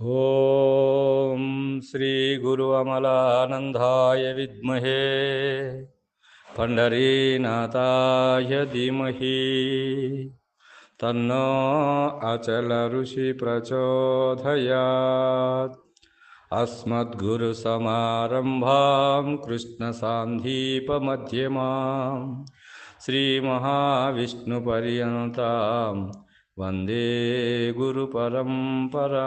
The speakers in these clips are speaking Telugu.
ॐ श्रीगुरु अमलानन्दाय विद्महे। पण्डरीनाथाय धीमहि। तन्नो अचलऋषि अस्मद्गुरुसमारम्भां कृष्णसान्धीपमध्यमां श्रीमहाविष्णुपर्यन्तां వందే గురు పరంపరా.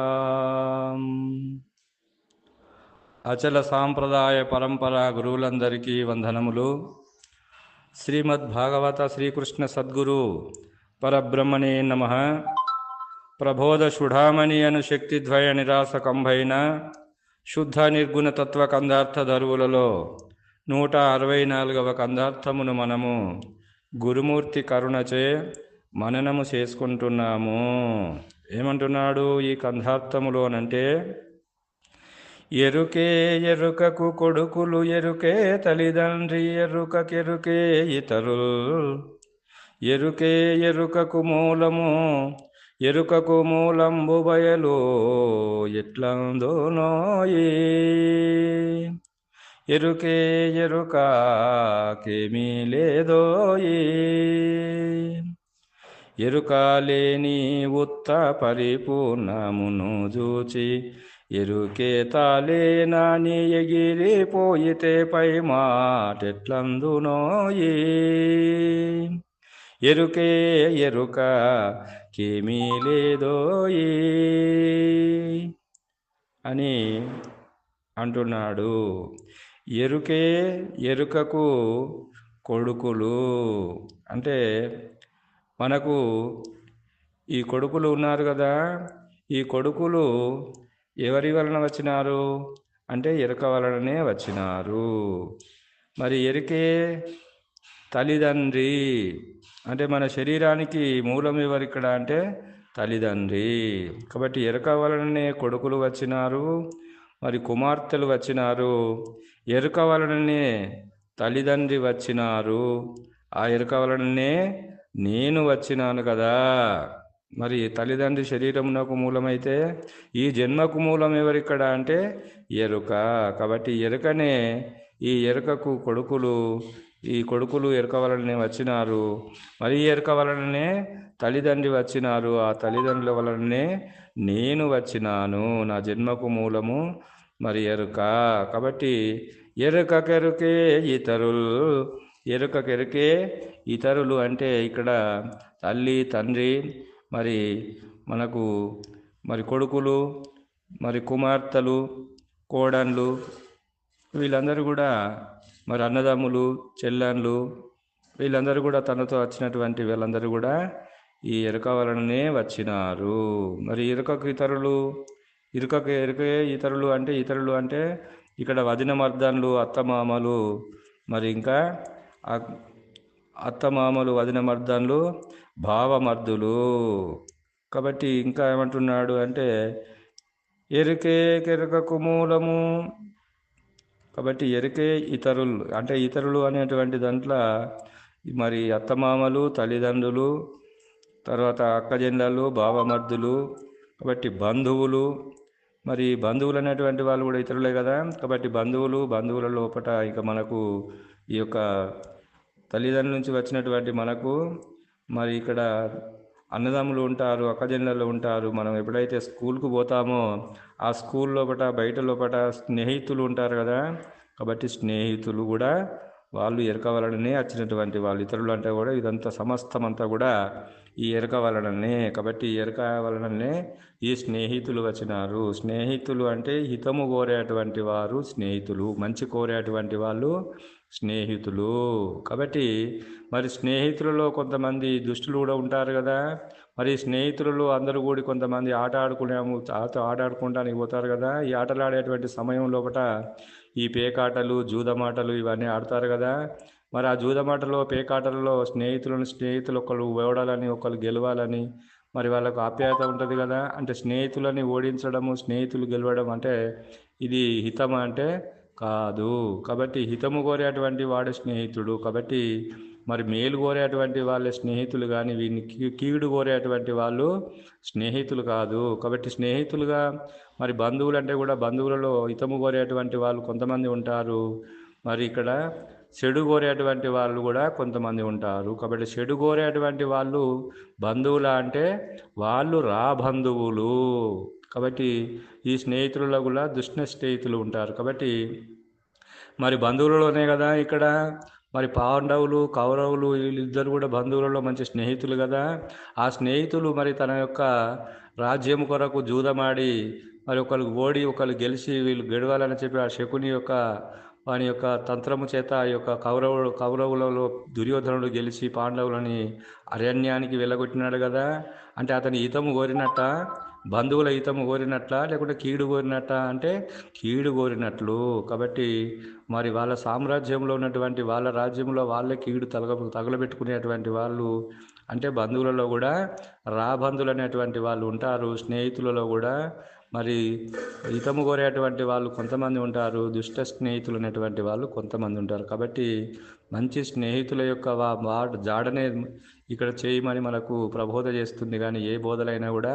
అచల సాంప్రదాయ పరంపర గురువులందరికీ వందనములు. శ్రీమద్ భాగవత శ్రీకృష్ణ సద్గురు పరబ్రహ్మణే నమ. ప్రబోధ శుఢామణి అను శక్తిద్వయ నిరాసకంభైన శుద్ధ నిర్గుణ తత్వ కందార్థ ధరువులలో నూట అరవై నాలుగవ కందార్థమును మనము గురుమూర్తి కరుణచే మననము చేసుకుంటున్నాము. ఏమంటున్నాడు ఈ కంధార్థములోనంటే ఎరుకే ఎరుకకు కొడుకులు ఎరుకే తల్లిదండ్రి ఎరుకకెరుకే ఇతరులు. ఎరుకే ఎరుకకు మూలము ఎరుకకు మూలంబు బయలు ఎట్లందోనోయి ఎరుకే ఎరుకకేమీ లేదోయి ఎరుకాలేని ఉత్త పరిపూర్ణమును చూచి ఎరుకే తాలే నాని ఎగిరిపోయితే పై మాటెట్లందునోయి ఎరుకే ఎరుక కేమీ లేదోయి అని అంటున్నాడు. ఎరుకే ఎరుకకు కొడుకులు అంటే మనకు ఈ కొడుకులు ఉన్నారు కదా ఈ కొడుకులు ఎవరి వలన వచ్చినారు? అంటే ఎరుక వలననే వచ్చినారు. మరి ఎరికే తల్లిదండ్రి. అంటే మన శరీరానికి మూలం ఎవరు ఇక్కడ? అంటే తల్లిదండ్రి. కాబట్టి ఎరుక వలననే కొడుకులు వచ్చినారు మరి కుమార్తెలు వచ్చినారు. ఎరుక వలననే తల్లిదండ్రి వచ్చినారు. ఆ ఎరుక వలననే నేను వచ్చినాను కదా. మరి తల్లిదండ్రి శరీరమునకు మూలమైతే ఈ జన్మకు మూలం ఎవరిక్కడ అంటే ఎరుక. కాబట్టి ఎరుకనే ఈ ఎరుకకు కొడుకులు ఈ కొడుకులు ఎరుక వలననే వచ్చినారు. మరి ఎరుక వలననే తల్లిదండ్రి వచ్చినారు. ఆ తల్లిదండ్రుల వలననే నేను వచ్చినాను. నా జన్మకు మూలము మరి ఎరుక. కాబట్టి ఎరుకకెరుకే ఇతరులు ఎరుకకెరుకే ఇతరులు అంటే ఇక్కడ తల్లి తండ్రి మరి మనకు మరి కొడుకులు మరి కుమార్తెలు కోడన్లు వీళ్ళందరూ కూడా మరి అన్నదమ్ములు చెల్లెన్లు వీళ్ళందరూ కూడా తనతో వచ్చినటువంటి వీళ్ళందరూ కూడా ఈ ఎరుక వలననే వచ్చినారు. మరి ఎరుకకు ఇతరులు ఇరుకకు ఎరుకే ఇతరులు అంటే ఇతరులు అంటే ఇక్కడ వదిన మర్దన్లు అత్తమామలు మరి ఇంకా అత్తమామలు వదిన మర్దన్లు భావమర్దులు. కాబట్టి ఇంకా ఏమంటున్నాడు అంటే ఎరుకే కెరకకు మూలము. కాబట్టి ఎరుకే ఇతరులు అంటే ఇతరులు అనేటువంటి దాంట్లో మరి అత్తమామలు తల్లిదండ్రులు తర్వాత అక్కజెండలు భావమర్దులు కాబట్టి బంధువులు. మరి బంధువులు అనేటువంటి వాళ్ళు కూడా ఇతరులే కదా. కాబట్టి బంధువులు బంధువుల లోపల ఇక మనకు ఈ యొక్క తల్లిదండ్రుల నుంచి వచ్చినటువంటి మనకు మరి ఇక్కడ అన్నదమ్ములు ఉంటారు అక్కజనులలో ఉంటారు. మనం ఎప్పుడైతే స్కూల్కు పోతామో ఆ స్కూల్ లోపల బయట లోపల స్నేహితులు ఉంటారు కదా. కాబట్టి స్నేహితులు కూడా వాళ్ళు ఎరక వలననే వచ్చినటువంటి వాళ్ళు. ఇతరులు అంటే కూడా ఇదంతా సమస్తం అంతా కూడా ఈ ఎరక వలననే కాబట్టి ఎరక వలననే ఈ స్నేహితులు వచ్చినారు. స్నేహితులు అంటే హితము కోరేటువంటి వారు స్నేహితులు. మంచి కోరేటువంటి వాళ్ళు స్నేహితులు. కాబట్టి మరి స్నేహితులలో కొంతమంది దుష్టులు కూడా ఉంటారు కదా. మరి స్నేహితులలో అందరూ కూడి కొంతమంది ఆట ఆడుకునేము ఆట ఆట ఆడుకోవడానికి పోతారు కదా. ఈ ఆటలు ఆడేటువంటి సమయం లోపల ఈ పేకాటలు జూదమాటలు ఇవన్నీ ఆడతారు కదా. మరి ఆ జూదమాటలో పేకాటలలో స్నేహితులను స్నేహితులు ఒకళ్ళు ఓడాలని ఒకళ్ళు గెలవాలని మరి వాళ్ళకు ఆప్యాయత ఉంటుంది కదా. అంటే స్నేహితులని ఓడించడము స్నేహితులు గెలవడం అంటే ఇది హితమా అంటే కాదు. కాబట్టి హితము కోరేటువంటి వాడు స్నేహితుడు. కాబట్టి మరి మేలు కోరేటువంటి వాళ్ళే స్నేహితులు కానీ వీని కీడు కోరేటువంటి వాళ్ళు స్నేహితులు కాదు. కాబట్టి స్నేహితులుగా మరి బంధువులు అంటే కూడా బంధువులలో హితము కోరేటువంటి వాళ్ళు కొంతమంది ఉంటారు. మరి ఇక్కడ చెడు కోరేటువంటి వాళ్ళు కూడా కొంతమంది ఉంటారు. కాబట్టి చెడు కోరేటువంటి వాళ్ళు బంధువులా అంటే వాళ్ళు రా బంధువులు. కాబట్టి ఈ స్నేహితులలో కూడా దుష్ణ స్నేహితులు ఉంటారు. కాబట్టి మరి బంధువులలోనే కదా ఇక్కడ. మరి పాండవులు కౌరవులు వీళ్ళిద్దరు కూడా బంధువులలో మంచి స్నేహితులు కదా. ఆ స్నేహితులు మరి తన యొక్క రాజ్యం కొరకు జూదమాడి మరి ఒకరు ఓడి ఒకరు గెలిచి వీళ్ళు గెడవాలని చెప్పి ఆ శకుని యొక్క వాని యొక్క తంత్రము చేత ఆ యొక్క కౌరవులు కౌరవులలో దుర్యోధనుడు గెలిచి పాండవులని అరణ్యానికి వెళ్ళగొట్టినాడు కదా. అంటే అతని హితము కోరినట్ట బంధువుల హితము కోరినట్ల లేకుంటే కీడు కోరినట్ట? అంటే కీడు కోరినట్లు. కాబట్టి మరి వాళ్ళ సామ్రాజ్యంలో ఉన్నటువంటి వాళ్ళ రాజ్యంలో వాళ్ళే కీడు తగల తగలబెట్టుకునేటువంటి వాళ్ళు అంటే బంధువులలో కూడా రాబంధులు అనేటువంటి వాళ్ళు ఉంటారు. స్నేహితులలో కూడా మరి హితము కోరేటువంటి వాళ్ళు కొంతమంది ఉంటారు దుష్ట స్నేహితులు అనేటువంటి వాళ్ళు కొంతమంది ఉంటారు. కాబట్టి మంచి స్నేహితుల యొక్క వాడు జాడనే ఇక్కడ చేయమని మనకు ప్రబోధ చేస్తుంది కానీ ఏ బోధలైనా కూడా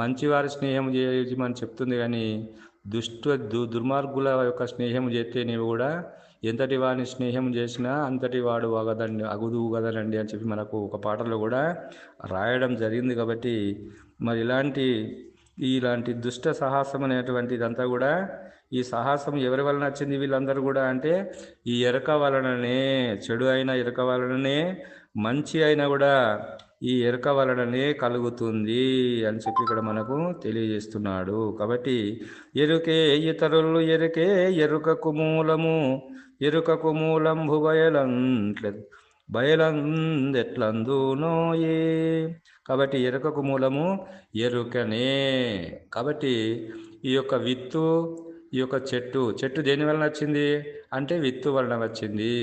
మంచివారి స్నేహం చేయమని చెప్తుంది కానీ దుష్ట దు దుర్మార్గుల యొక్క స్నేహం చేస్తే నీవు కూడా ఎంతటి వాడిని స్నేహం చేసినా అంతటి వాడు అగదండి అగుదు కదనండి అని చెప్పి మనకు ఒక పాటలో కూడా రాయడం జరిగింది. కాబట్టి మరి ఇలాంటి ఇలాంటి దుష్ట సాహసం అనేటువంటి ఇదంతా కూడా ఈ సాహసం ఎవరి వలన వచ్చింది వీళ్ళందరూ కూడా అంటే ఈ ఎరక వలననే చెడు అయిన ఎరక వలననే మంచి అయినా కూడా ఈ ఎరక వలననే కలుగుతుంది అని చెప్పి ఇక్కడ మనకు తెలియజేస్తున్నాడు. కాబట్టి ఎరుకే ఇతరులు ఎరుకే ఎరుకకు మూలము ఎరుకకు మూలం బయలంట్లేదు బయలందెట్లందునోయే. కాబట్టి ఎరుకకు మూలము ఎరుకనే. కాబట్టి ఈ యొక్క విత్తు ఈ యొక్క చెట్టు చెట్టు దేని వలన వచ్చింది? అంటే విత్తు వలన వచ్చింది.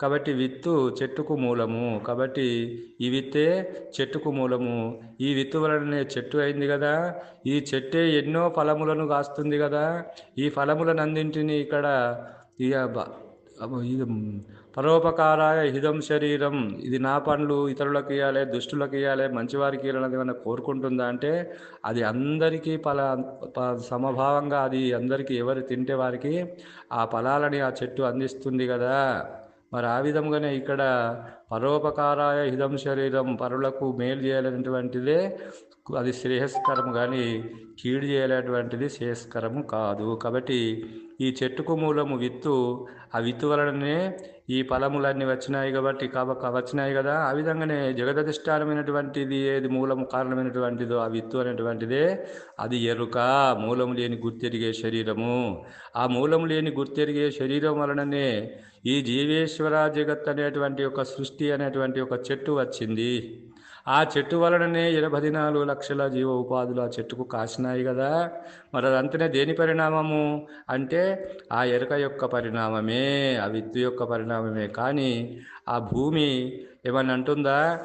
కాబట్టి విత్తు చెట్టుకు మూలము. కాబట్టి ఈ విత్తే చెట్టుకు మూలము. ఈ విత్తు వలననే చెట్టు అయింది కదా. ఈ చెట్టే ఎన్నో ఫలములను కాస్తుంది కదా. ఈ ఫలములను అందింటిని ఇక్కడ ఇక ఇది పరోపకారాయ హిదం శరీరం. ఇది నా పనులు ఇతరులకు ఇవ్వాలి దుష్టులకు ఇవ్వాలి మంచివారికి ఇవ్వాలని ఏమైనా కోరుకుంటుందా అంటే అది అందరికీ ఫల ప- సమభావంగా అది అందరికీ ఎవరు తింటే వారికి ఆ ఫలాలని ఆ చెట్టు అందిస్తుంది కదా. మరి ఆ విధంగానే ఇక్కడ పరోపకారాయ హిదం శరీరం పరులకు మేలు చేయాలనేటువంటిదే అది శ్రేయస్కరం కానీ కీడు చేయలేటువంటిది శ్రేయస్కరము కాదు. కాబట్టి ఈ చెట్టుకు మూలము విత్తు ఆ విత్తు వలననే ఈ ఫలములన్నీ వచ్చినాయి కాబట్టి కాబట్టి వచ్చినాయి కదా. ఆ విధంగానే జగదధిష్టానమైనటువంటిది ఏది మూలము కారణమైనటువంటిదో ఆ విత్తు అనేటువంటిదే అది ఎరుక. మూలము లేని గుర్తెరిగే శరీరము. ఆ మూలము లేని గుర్తెరిగే శరీరం వలననే ఈ జీవేశ్వర జగత్ అనేటువంటి ఒక సృష్టి అనేటువంటి ఒక చెట్టు వచ్చింది. ఆ చెట్టు వలననే ఇరవై నాలుగు లక్షల జీవ ఉపాధులు ఆ చెట్టుకు కాసినాయి కదా. మరి అదంతనే దేని పరిణామము? అంటే ఆ ఎరుక యొక్క పరిణామమే ఆ విత్తు యొక్క పరిణామమే. కానీ ఆ భూమి ఏమన్నా అంటుందా?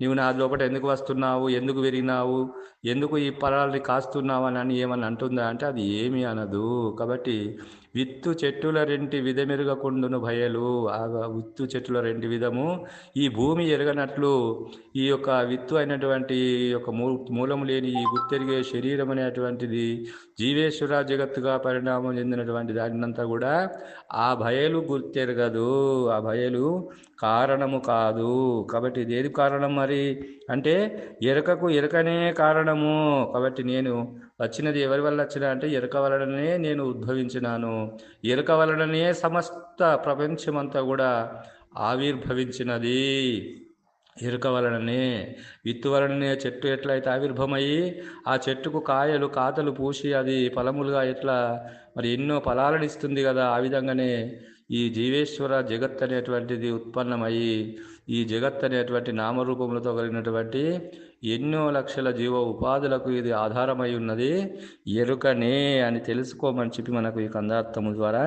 నీవు నా లోపల ఎందుకు వస్తున్నావు? ఎందుకు పెరిగినావు ఎందుకు ఈ పొలాలని కాస్తున్నావు? అని అని ఏమని అంటుందా? అంటే అది ఏమీ అనదు. కాబట్టి విత్తు చెట్టుల రెంటి విధమెరుగకుండును భయలు. ఆ విత్తు చెట్టుల రెంటి విధము. ఈ భూమి ఎరగనట్లు ఈ యొక్క విత్తు అయినటువంటి ఈ యొక్క మూ- మూలము లేని ఈ గుర్తెరిగే శరీరం అనేటువంటిది జీవేశ్వర జగత్తుగా పరిణామం చెందినటువంటి దానినంతా కూడా ఆ భయలు గుర్తెరగదు. ఆ భయలు కారణము కాదు. కాబట్టి ఇది ఏది కారణం మరి? అంటే ఎరకకు ఎరకనే కారణము. కాబట్టి నేను వచ్చినది ఎవరి వల్ల వచ్చిన అంటే ఎరుక వలననే నేను ఉద్భవించినాను. ఎరుక వలననే సమస్త ప్రపంచమంతా కూడా ఆవిర్భవించినది. ఎరుక వలననే. విత్తు వలననే చెట్టు ఎట్లయితే ఆవిర్భమయ్యి ఆ చెట్టుకు కాయలు కాతలు పూసి అది ఫలములుగా ఎట్లా మరి ఎన్నో ఫలాలను ఇస్తుంది కదా. ఆ విధంగానే ఈ జీవేశ్వర జగత్ అనేటువంటిది ఉత్పన్నమయ్యి ఈ జగత్ అనేటువంటి నామరూపములతో కలిగినటువంటి ఎన్నో లక్షల జీవ ఉపాధులకు ఇది ఆధారమై ఉన్నది. ఎరుకనే అని తెలుసుకోమని చెప్పి మనకు ఈ కందార్థము ద్వారా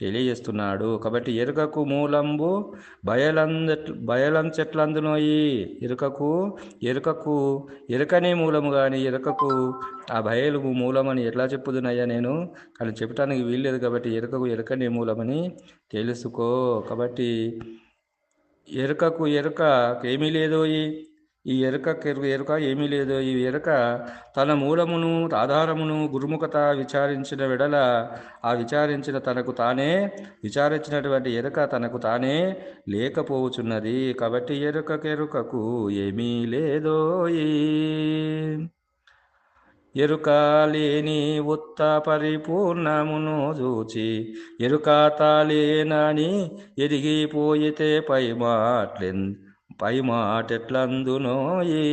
తెలియజేస్తున్నాడు. కాబట్టి ఎరుకకు మూలంబు బయలంద బయలంచెట్లందునోయి ఎరుకకు ఎరుకకు ఎరుకనే మూలము కానీ ఎరుకకు ఆ బయలు మూలమని ఎట్లా చెప్పుదునయ్యా నేను? కానీ చెప్పడానికి వీల్లేదు కాబట్టి ఎరుకకు ఎరుకనే మూలమని తెలుసుకో. కాబట్టి ఎరుకకు ఎరుక ఏమీ లేదోయి ఈ. ఎరుక ఎరుక ఏమీ లేదో ఈ ఎరుక తన మూలమును ఆధారమును గురుముఖత విచారించిన వెడల ఆ విచారించిన తనకు తానే విచారించినటువంటి ఎరుక తనకు తానే లేకపోవచున్నది కాబట్టి ఎరుకకెరుకకు ఏమీ లేదో ఎరుక లేని ఉత్త పరిపూర్ణమును చూచి ఎరుక తాలేనని ఎదిగిపోయితే పై మాట్లెన్ పై మాటెట్లందునోయీ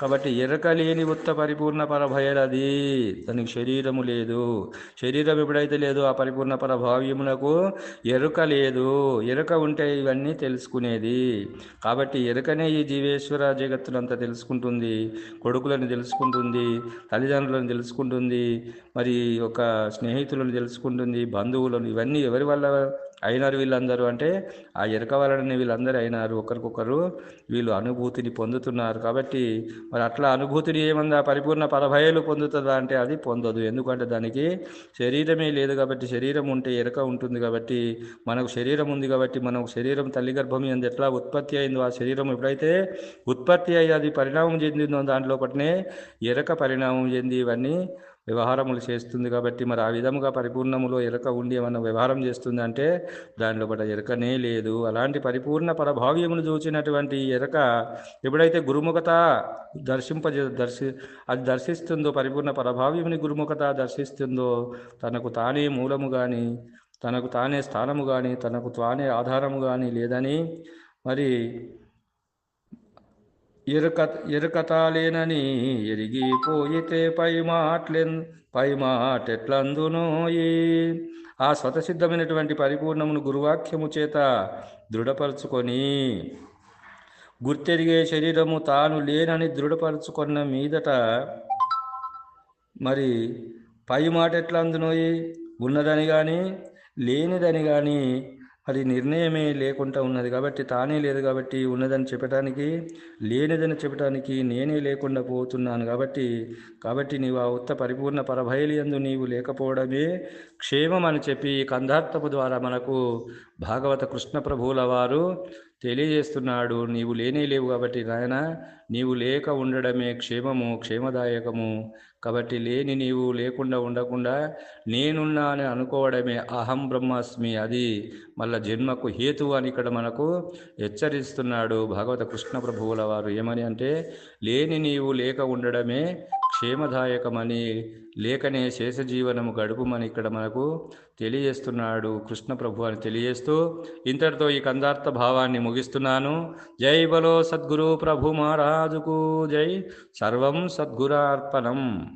కాబట్టి ఎరకలేని ఉత్త పరిపూర్ణ పరభయలది. దానికి శరీరము లేదు. శరీరం ఎప్పుడైతే లేదో ఆ పరిపూర్ణ పరభావ్యమునకు ఎరుక లేదు. ఎరుక ఉంటే ఇవన్నీ తెలుసుకునేది. కాబట్టి ఎరుకనే ఈ జీవేశ్వర జగత్తునంతా తెలుసుకుంటుంది. కొడుకులను తెలుసుకుంటుంది. తల్లిదండ్రులను తెలుసుకుంటుంది. మరి ఒక స్నేహితులను తెలుసుకుంటుంది. బంధువులను ఇవన్నీ ఎవరి వల్ల అయినారు వీళ్ళందరూ అంటే ఆ ఎరక వలన వీళ్ళందరూ అయినారు. ఒకరికొకరు వీళ్ళు అనుభూతిని పొందుతున్నారు. కాబట్టి మరి అట్లా అనుభూతిని ఏమన్నా పరిపూర్ణ పరభయలు పొందుతుందా అంటే అది పొందదు. ఎందుకంటే దానికి శరీరమే లేదు కాబట్టి శరీరం ఉంటే ఎరక ఉంటుంది కాబట్టి మనకు శరీరం ఉంది కాబట్టి మనకు శరీరం తల్లి గర్భం ఎందు ఎట్లా ఉత్పత్తి అయిందో ఆ శరీరం ఎప్పుడైతే ఉత్పత్తి అయ్యి అది పరిణామం చెందిందో దాంట్లో ఒకటినే ఎరక పరిణామం చెంది ఇవన్నీ వ్యవహారములు చేస్తుంది కాబట్టి మరి ఆ విధముగా పరిపూర్ణములో ఎరక ఉండి ఏమన్నా వ్యవహారం చేస్తుంది అంటే దానిలో పట ఎరకనే లేదు. అలాంటి పరిపూర్ణ పరభావ్యమును చూచినటువంటి ఎరక ఎప్పుడైతే గురుముఖత దర్శింప దర్శి అది దర్శిస్తుందో పరిపూర్ణ పరభావ్యముని గురుముఖత దర్శిస్తుందో తనకు తానే మూలము కానీ తనకు తానే స్థానము కానీ తనకు తానే ఆధారము కానీ లేదని మరి ఎరుక ఎరుకతాలేనని ఎరిగిపోయితే పై మాట్లెన్ పై మాటెట్లందునోయి ఆ స్వతసిద్ధమైనటువంటి పరిపూర్ణమును గురువాక్యము చేత దృఢపరుచుకొని గుర్తెరిగే శరీరము తాను లేనని దృఢపరుచుకున్న మీదట మరి పై మాట ఎట్లా అందునోయి ఉన్నదని కానీ లేనిదని కానీ అది నిర్ణయమే లేకుండా ఉన్నది కాబట్టి తానే లేదు కాబట్టి ఉన్నదని చెప్పడానికి లేనిదని చెప్పడానికి నేనే లేకుండా పోతున్నాను కాబట్టి కాబట్టి నీవు ఆ ఉత్త పరిపూర్ణ పరభయలియందు నీవు లేకపోవడమే క్షేమం అని చెప్పి కందార్థపు ద్వారా మనకు భాగవత కృష్ణ ప్రభువుల వారు తెలియజేస్తున్నాడు నీవు లేనే లేవు కాబట్టి నాయన నీవు లేక ఉండడమే క్షేమము క్షేమదాయకము. కాబట్టి లేని నీవు లేకుండా ఉండకుండా నేనున్నా అని అనుకోవడమే అహం బ్రహ్మాస్మి. అది మళ్ళా జన్మకు హేతు అని ఇక్కడ మనకు హెచ్చరిస్తున్నాడు భగవత కృష్ణ ప్రభువుల వారు. ఏమని అంటే లేని నీవు లేక ఉండడమే క్షేమదాయకమని లేకనే శేషజీవనము గడుపుమని ఇక్కడ మనకు తెలియజేస్తున్నాడు కృష్ణ ప్రభు అని తెలియజేస్తూ ఇంతటితో ఈ కందార్థ భావాన్ని ముగిస్తున్నాను. జై బలో సద్గురు ప్రభు మహారాజుకు జై. సర్వం సద్గురార్పణం.